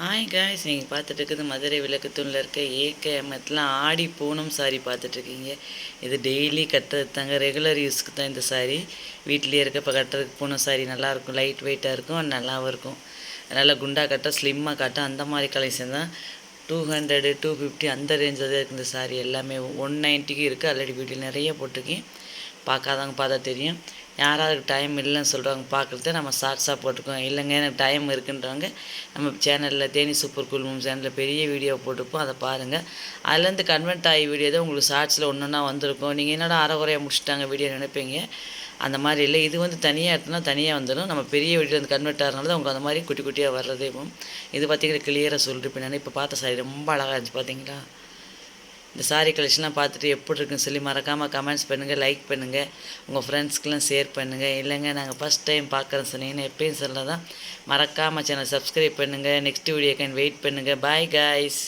Hi guys நீங்கள் பார்த்துட்டு இருக்குது மதுரை விளக்குத்தூணில் இருக்க ஏகேஎம்எத்தில் ஆடி பூனம் சாரி பார்த்துட்ருக்கீங்க இது டெய்லி கட்டுறது தாங்க. ரெகுலர் யூஸ்க்கு தான் இந்த சாரி வீட்டிலே இருக்க இப்போ கட்டுறதுக்கு பூனம் சாரி நல்லாயிருக்கும் லைட் வெயிட்டாக இருக்கும். நல்லாவும் இருக்கும். நல்லா குண்டாக கட்ட ஸ்லிம்மாக கட்ட அந்த மாதிரி கலெக்ஷன் தான். டூ ஹண்ட்ரடு டூ ஃபிஃப்டி அந்த ரேஞ்சில் தான் இருக்குது இந்த சாரி எல்லாமே ஒன் நைன்ட்டிக்கு இருக்குது ஆல்ரெடி வீட்டில் நிறைய போட்டிருக்கேன். பார்க்காதவங்க பார்த்தா தெரியும். யாராவது டைம் இல்லைன்னு சொல்கிறவங்க பார்க்குறத நம்ம ஷார்ட்ஸாக போட்டுக்கோம் இல்லைங்க எனக்கு டைம் இருக்குன்றவங்க நம்ம சேனலில் தேனி சூப்பர் குழுமம் சேனலில் பெரிய வீடியோ போட்டிருப்போம் அதை பாருங்கள் அதுலேருந்து கன்வெர்ட் ஆகி வீடியோ தான் உங்களுக்கு ஷார்ட்ஸில் ஒன்று ஒன்றா வந்திருக்கும். நீங்கள் என்னடா அறகுறையாக முடிச்சிட்டாங்க வீடியோ நினைப்பீங்க? அந்த மாதிரி இல்லை. இது வந்து தனியாக எடுத்தோம்னா தனியாக வந்துடும். நம்ம பெரிய வீடியோ வந்து கன்வெர்ட் ஆகிறனால தான் உங்களுக்கு அந்த மாதிரி குட்டி குட்டியாக வர்றதே இது பார்த்தீங்கன்னா கிளியராக சொல்லிட்டு நான் இப்போ பார்த்த சாரி ரொம்ப அழகாக இருந்துச்சு பார்த்தீங்களா இந்த சாரீ கலெக்ஷன்லாம் பார்த்துட்டு எப்படி இருக்குன்னு சொல்லி மறக்காமல் கமெண்ட்ஸ் பண்ணுங்கள் லைக் பண்ணுங்கள் உங்கள் ஃப்ரெண்ட்ஸ்க்கெலாம் ஷேர் பண்ணுங்கள் இல்லைங்க நாங்கள் ஃபஸ்ட் டைம் பார்க்குறேன் சொன்னீங்கன்னா எப்பயும் சொல்ல தான் மறக்காமல் சேனல் சப்ஸ்கிரைப் பண்ணுங்கள் நெக்ஸ்ட் வீடியோக்கு வெயிட் பண்ணுங்கள் பாய் காய்ஸ்